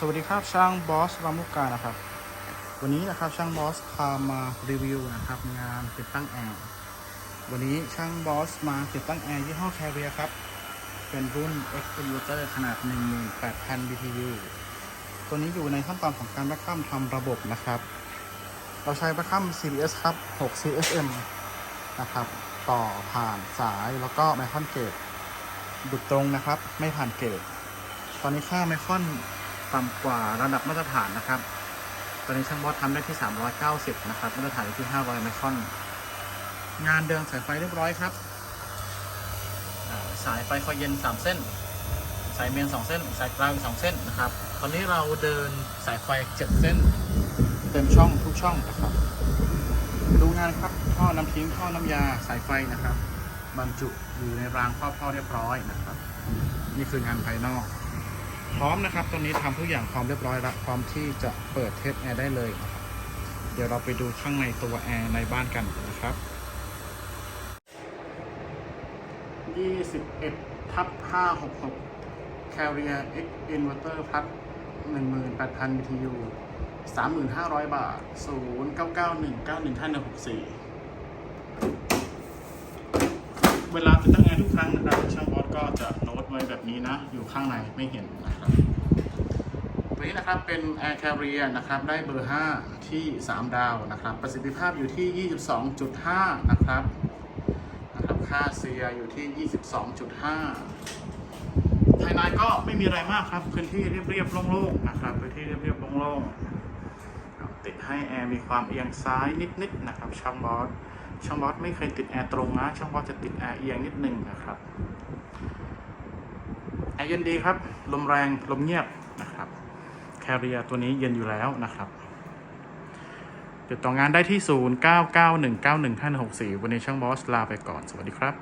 สวัสดีครับช่างบอสรามุกานะครับ วันนี้นะครับช่างบอสพามารีวิวนะครับงานติดตั้งแอร์วันนี้ช่างบอสมาติดตั้งแอร์ยี่ห้อแคเรียครับ เป็นรุ่น X Inverter ขนาด 18,000 BTU ตัวนี้อยู่ในขั้นตอนของการแบคคัมทำระบบนะครับ เราใช้แบคคัม CBS ครับ 6 CSM นะครับ ต่อผ่านสายแล้วก็ไมคอนเกตดุดตรงนะครับ ไม่ผ่านเกตตอนนี้ค่าไมคอน ต่ำกว่าระดับมาตรฐานนะครับ ตอนนี้ช่างบอสทำได้ที่ 390 นะครับ มาตรฐานที่ 500ไมครอน งานเดินสายไฟเรียบร้อยครับ สายไฟคอยเย็น 3 เส้น สายเมน 2 เส้น สายกลางอีก2เส้นนะครับ ตอนนี้เราเดินสายไฟ 7 เส้น เต็มช่องทุกช่องนะครับ ดูงานครับ ท่อน้ำทิ้ง ท่อน้ำยา สายไฟนะครับ บรรจุอยู่ในรางครอบท่อเรียบร้อยนะครับ นี่คืองานภายนอก พร้อมนะครับตรงนี้ทำทุกอย่างพร้อมเรียบร้อยแล้วพร้อมที่จะเปิดเทสแอร์ได้เลยนะครับเดี๋ยวเราไปดูข้างในตัวแอร์ในบ้านกันนะครับ21ทับ566 Carrier X Inverter Plus 18,000 BTU 3,500 บาท 0991915164 เวลาติดตั้งแอร์ทุกครั้ง นี้นะ อยู่ข้างในไม่เห็นนะครับตัวนี้นะครับเป็น Air Carrier นะครับได้เบอร์ 5 ที่ 3 ดาวนะครับ ประสิทธิภาพอยู่ที่ 22.5 นะครับนะครับค่าเซียอยู่ที่ 22.5 ภายในก็ไม่มีอะไรมากครับ พื้นที่เรียบๆโล่งๆนะครับพื้นที่เรียบๆโล่งๆติดให้แอร์มีความเอียงซ้ายนิดๆนะครับช่างบอสช่างบอสไม่เคยติดแอร์ตรงนะช่างบอสจะติดแอร์เอียงนิดนึงนะครับ แอร์เย็นดีครับ ลมแรงลมเงียบนะครับแคเรียตัวนี้เย็นอยู่แล้วนะครับติดต่องานได้ที่ 0991915164 วันนี้ช่างบอสลาไปก่อน สวัสดีครับ